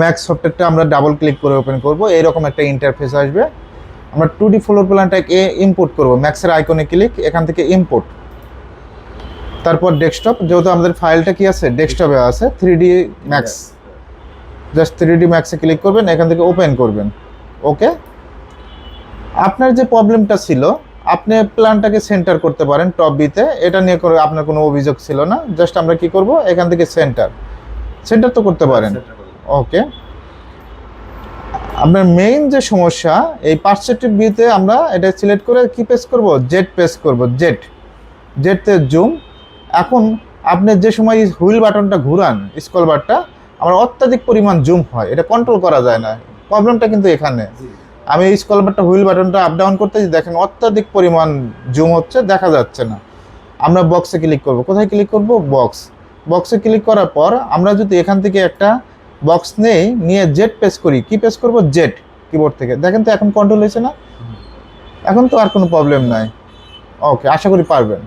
Max সফটওয়্যারটা আমরা double click করে ওপেন করব। এরকম একটা ইন্টারফেস আসবে। আমরা টু ডি ফ্লোর প্ল্যানটাকে ইম্পোর্ট করব। ম্যাক্সের আইকনে ক্লিক এখান থেকে ইম্পোর্ট তারপর ডেস্কটপ যেহেতু আমাদের ফাইলটা কি আছে? ডেস্কটপে আছে three D max just three D ম্যাক্সে click করবেন এখান থেকে ওপেন করবেন। ওকে আপনার যে প্রবলেমটা ছিল আপনি প্ল্যানটাকে সেন্টার করতে পারেন টপ বিতে এটা নিয়ে করে আপনার কোনো অভিযোগ ছিল না। জাস্ট আমরা কি করব? এখান থেকে সেন্টার সেন্টার তো করতে পারেন। ওকে আপনার মেইন যে সমস্যা এই পার্সেপটিভ ভিউতে আমরা এটা সিলেক্ট করে কি পেস করব? জেড পেস করব জেড জেডতে জুম এখন আপনি যে সময় হুইল বাটনটা ঘুরান স্কল বারটা আমার অত্যাধিক পরিমাণ জুম হয় এটা কন্ট্রোল করা যায় না। প্রবলেমটা কিন্তু এখানে। আমি স্কল বারটা হুইল বাটনটা আপ ডাউন করতে দেখেন অত্যাধিক পরিমাণ জুম হচ্ছে দেখা যাচ্ছে না। আমরা বক্সে ক্লিক করব। কোথায় ক্লিক করব? বক্স বক্সে ক্লিক করার পর আমরা যদি এখান থেকে একটা বক্স নেই নিয়ে জেট পেস করি। কি পেস করব? জেট কিবোর্ড থেকে। দেখেন তো এখন কন্ট্রোল হয়েছে না? এখন তো আর কোনো প্রবলেম নাই। ওকে আশা করি পারবেন।